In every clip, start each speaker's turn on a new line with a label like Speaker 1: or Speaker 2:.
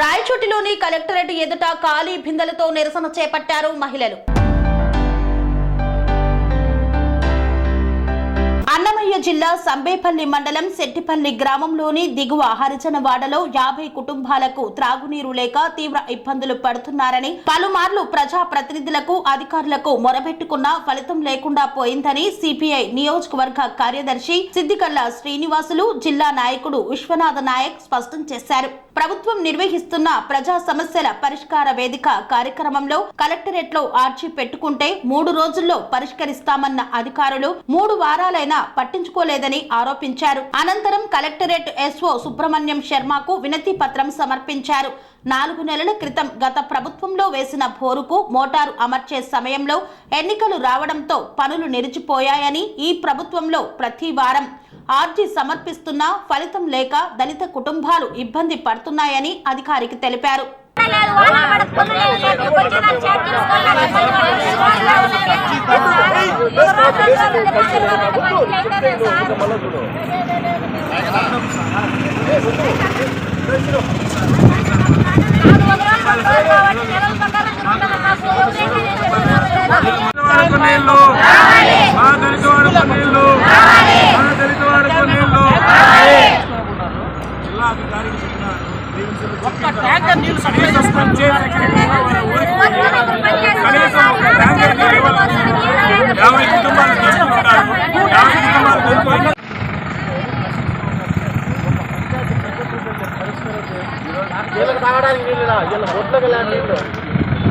Speaker 1: రాయచోటిలోని collectorate ఎదుట ఖాళీ బిందెలతో నిరసన చేపట్టారు మహిళలు. అన్నమయ్య జిల్లా సంబేపల్లి మండలం శెట్టిపల్లి గ్రామంలోని దిగువ హరిజనవాడలో యాభై కుటుంబాలకు త్రాగునీరు లేక తీవ్ర ఇబ్బందులు పడుతున్నారని పలుమార్లు ప్రజా ప్రతినిధులకు అధికారులకు మొరబెట్టుకున్నా ఫలితం లేకుండా పోయిందని సిపిఐ నియోజకవర్గ కార్యదర్శి సిద్దికల్ల శ్రీనివాసులు జిల్లా నాయకుడు విశ్వనాథ నాయక్ స్పష్టం చేశారు. ప్రభుత్వం నిర్వహిస్తున్న ప్రజా సమస్యల పరిష్కార వేదిక కార్యక్రమంలో కలెక్టరేట్లో ఆర్చి పెట్టుకుంటే మూడు రోజుల్లో పరిష్కరిస్తామన్న అధికారులు మూడు వారాలైనా పట్టించుకోలేదని ఆరోపించారు. అనంతరం కలెక్టరేట్ ఎస్ఓ సుబ్రహ్మణ్యం శర్మకు వినతి పత్రం సమర్పించారు. నాలుగు నెలల క్రితం గత ప్రభుత్వంలో వేసిన బోరుకు మోటారు అమర్చే సమయంలో ఎన్నికలు రావడంతో పనులు నిలిచిపోయాయని ఈ ప్రభుత్వంలో ప్రతి వారం ఆర్జీ సమర్పిస్తున్నా ఫలితం లేక దళిత కుటుంబాలు ఇబ్బంది పడుతున్నాయని అధికారికి తెలిపారు
Speaker 2: లేదు వాన పడుతుంది లేదు కొంచెం చాట్
Speaker 3: వాడకు నీళ్ళు మా దళిత వాడకు నీళ్ళు మా దళిత వాడకు నీళ్ళు జిల్లా అధికారికి చెప్పిన ఒక్క ట్యాంకర్ నీళ్ళు కనీసం వచ్చే కనీసం ఒక ట్యాంకర్ నీళ్ళు ఇవ్వాలి. యాభై కుటుంబాలు తీసుకుంటున్నారు యాభై కుటుంబాలు కోల్పోయి
Speaker 4: వీళ్ళకి తాగడానికి నీళ్ళు రా వీళ్ళ బొట్లకు వెళ్ళాలి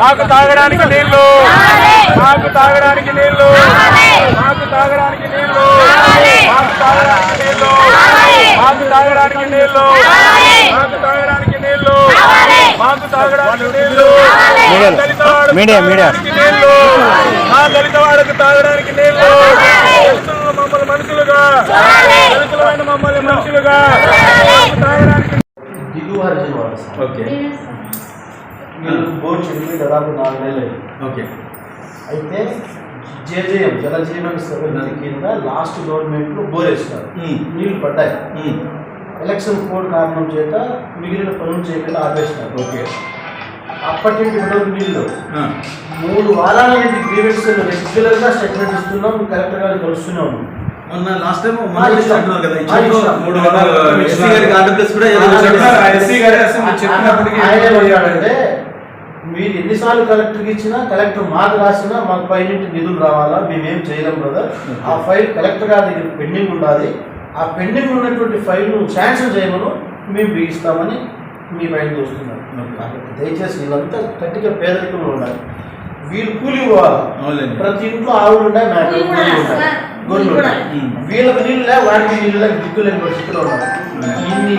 Speaker 3: మాకు తాగడానికి నీళ్ళు మాకు తాగడానికి నీళ్ళు మాకు తాగడానికి నీళ్ళు మాకు తాగడానికి నీళ్ళు మాకు తాగడానికి నీళ్ళు మాకు తాగడానికి నీళ్ళు మాకు తాగడానికి నీళ్ళు మా దళిత వాడకు తాగడానికి నీళ్ళు మా దళిత వాడకు తాగడానికి నీళ్ళు దళితులను మమ్మల్ని మనుషులుగా. దళితులమైన మమ్మల్ని మనుషులుగా. తాగడానికి
Speaker 4: హరిజన వాడు సార్.
Speaker 3: ఓకే.
Speaker 4: వీళ్ళు బోర్డు చెప్పి దాదాపు నాలుగు నెలలు. అయింది
Speaker 3: ఓకే.
Speaker 4: అయితే జేజేఎం జలజీవన సభ్యుల కింద లాస్ట్ గవర్నమెంట్లో బోర్ వేసినారు నీళ్ళు పడ్డాయి. ఎలక్షన్ కోడ్ కారణం చేత మిగిలిన పనులు చేయకుండా ఆపేసినారు.
Speaker 3: ఓకే.
Speaker 4: అప్పటి నుండి నీళ్ళు మూడు వారాల నుండి గ్రీవెన్స్ రెగ్యులర్గా స్టేట్మెంట్ ఇస్తున్నాం కలెక్టర్ గారిని కలుస్తున్నాం.
Speaker 5: మొన్న లాస్ట్ టైం. అంటున్నారు కదా ఇచ్చారు. మూడు వందలు ఎస్సీ గారికి కూడా.
Speaker 3: ఎస్సీ గారు చెప్పినప్పటికీ
Speaker 4: మీరు ఎన్నిసార్లు కలెక్టర్కి ఇచ్చినా కలెక్టర్ మాకు రాసినా మాకు పైనుంచి నిధులు రావాలా మేమేం చేయలేం బ్రదర్ ఆ ఫైల్ కలెక్టర్ గారి దగ్గర పెండింగ్ ఉండాలి ఆ పెండింగ్ ఉన్నటువంటి ఫైల్ను శాంక్షన్ చేయమను మేము బిగిస్తామని మీ పైన చూస్తున్నాం కాబట్టి దయచేసి వీళ్ళంతా గట్టిగా పేదరికంలో ఉండాలి వీళ్ళు కూలి పోవాలి. ప్రతి ఇంట్లో ఆవులు ఉంటాయి మేకలు ఉంటాయి. వీళ్ళకి నీళ్ళు లేక వాడికి నీళ్ళు లేక దిక్కులేని పరిస్థితిలో ఉన్నారు. ఇన్ని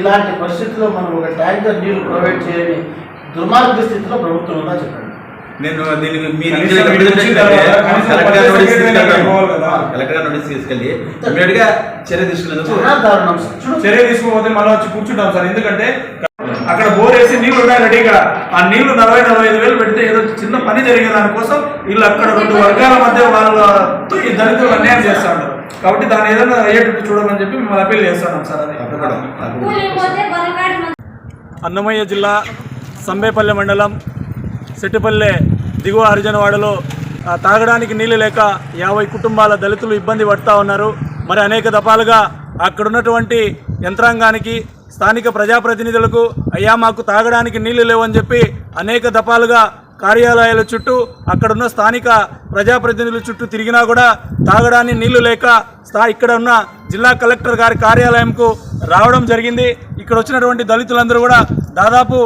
Speaker 4: ఇలాంటి పరిస్థితుల్లో మనం ఒక ట్యాంకర్ నీళ్ళు ప్రొవైడ్ చేయని దుర్మార్గ స్థితిలో ప్రభుత్వం ఉందా చెప్పండి?
Speaker 5: నేను దీనికి
Speaker 3: కనీసం
Speaker 5: కలెక్టర్ నోటీస్ తీసుకెళ్ళి ఇమ్మీడియట్గా చర్య తీసుకునేందుకు
Speaker 3: చర్య తీసుకోకపోతే మళ్ళీ వచ్చి కూర్చుంటాం సార్. ఎందుకంటే అక్కడ బోర్ వేసి నీళ్ళు ఉన్నాయి రెడీగా ఆ నీళ్ళు నలభై నలభై ఐదు వేలు పెడితే ఏదో చిన్న పని జరిగే దానికోసం వీళ్ళు అక్కడ రెండు వర్గాల మధ్య వాళ్ళతో ఈ దళితులు అన్యాయం చేస్తా ఉన్నారు కాబట్టి దాన్ని ఏదైనా అయ్యేటట్టు చూడమని చెప్పి మిమ్మల్ని అప్పీల్ చేస్తున్నాం సార్ అది. అన్నమయ్య జిల్లా సంబేపల్లె మండలం సెట్టిపల్లె దిగువ హరిజనవాడలో ఆ, తాగడానికి నీళ్ళు లేక యాభై కుటుంబాల దళితులు ఇబ్బంది పడుతూ ఉన్నారు. మరి అనేక దఫాలుగా అక్కడున్నటువంటి యంత్రాంగానికి స్థానిక ప్రజాప్రతినిధులకు అయ్యా మాకు తాగడానికి నీళ్ళు లేవని చెప్పి అనేక దఫాలుగా కార్యాలయాల చుట్టూ అక్కడున్న స్థానిక ప్రజాప్రతినిధుల చుట్టూ తిరిగినా కూడా తాగడానికి నీళ్ళు లేక స్థా ఇక్కడ ఉన్న జిల్లా కలెక్టర్ గారి కార్యాలయంకు రావడం జరిగింది. ఇక్కడ వచ్చినటువంటి దళితులందరూ కూడా దాదాపు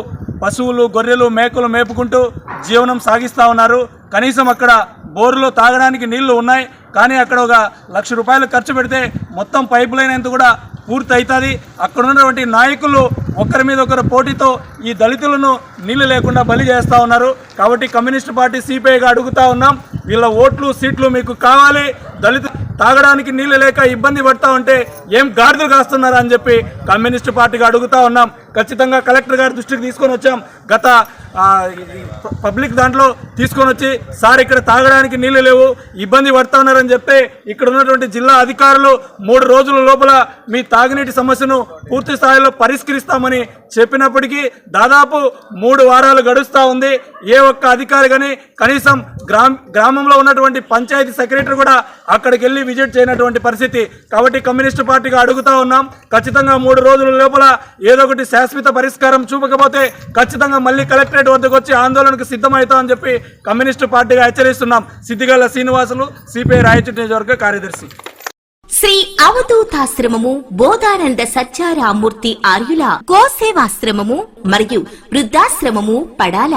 Speaker 3: పశువులు గొర్రెలు మేకలు మేపుకుంటూ జీవనం సాగిస్తూ ఉన్నారు. కనీసం అక్కడ బోరులో తాగడానికి నీళ్ళు ఉన్నాయి. కానీ అక్కడ ఒక లక్ష రూపాయలు ఖర్చు పెడితే మొత్తం పైప్ లైన్ అంతా కూడా పూర్తవుతుంది అక్కడ ఉన్నటువంటి నాయకులు ఒకరి మీద ఒకరు పోటీతో ఈ దళితులను నీళ్ళు లేకుండా బలి చేస్తూ ఉన్నారు. కాబట్టి కమ్యూనిస్ట్ పార్టీ సిపిఐగా అడుగుతా ఉన్నాం. వీళ్ళ ఓట్లు సీట్లు మీకు కావాలి. దళిత తాగడానికి నీళ్ళు లేక ఇబ్బంది పడతా ఉంటే ఏం గాడిదలు కాస్తున్నారు అని చెప్పి కమ్యూనిస్ట్ పార్టీగా అడుగుతా ఉన్నాం. ఖచ్చితంగా కలెక్టర్ గారి దృష్టికి తీసుకొని వచ్చాం. గత పబ్లిక్ దాంట్లో తీసుకొని వచ్చి సార్ ఇక్కడ తాగడానికి నీళ్ళు లేవు ఇబ్బంది పడతా ఉన్నారని చెప్తే ఇక్కడ ఉన్నటువంటి జిల్లా అధికారులు మూడు రోజుల లోపల మీ తాగునీటి సమస్యను పూర్తి స్థాయిలో పరిష్కరిస్తామని చెప్పినప్పటికీ దాదాపు మూడు వారాలు గడుస్తూ ఉంది. ఏ ఒక్క అధికారి కానీ కనీసం గ్రామ గ్రామంలో ఉన్నటువంటి పంచాయతీ సెక్రటరీ కూడా అక్కడికి వెళ్ళి విజిట్ చేయనటువంటి పరిస్థితి. కాబట్టి కమ్యూనిస్ట్ పార్టీగా అడుగుతా ఉన్నాం. ఖచ్చితంగా మూడు రోజుల లోపల ఏదో ఒకటి శాశ్వత పరిష్కారం చూపకపోతే ఖచ్చితంగా మళ్ళీ కలెక్టరేట్ వద్దకు వచ్చి ఆందోళనకు సిద్ధమవుతామని చెప్పి కమ్యూనిస్టు పార్టీగా హెచ్చరిస్తున్నాం. సిద్దిగల్ల శ్రీనివాసులు సిపిఐ రాయచూరు నియోజకవర్గ కార్యదర్శి.
Speaker 6: శ్రీ అవధూతాశ్రమము బోధానంద సత్యారామూర్తి ఆర్యుల గోసేవాశ్రమము మరియు వృద్ధాశ్రమము పడాల.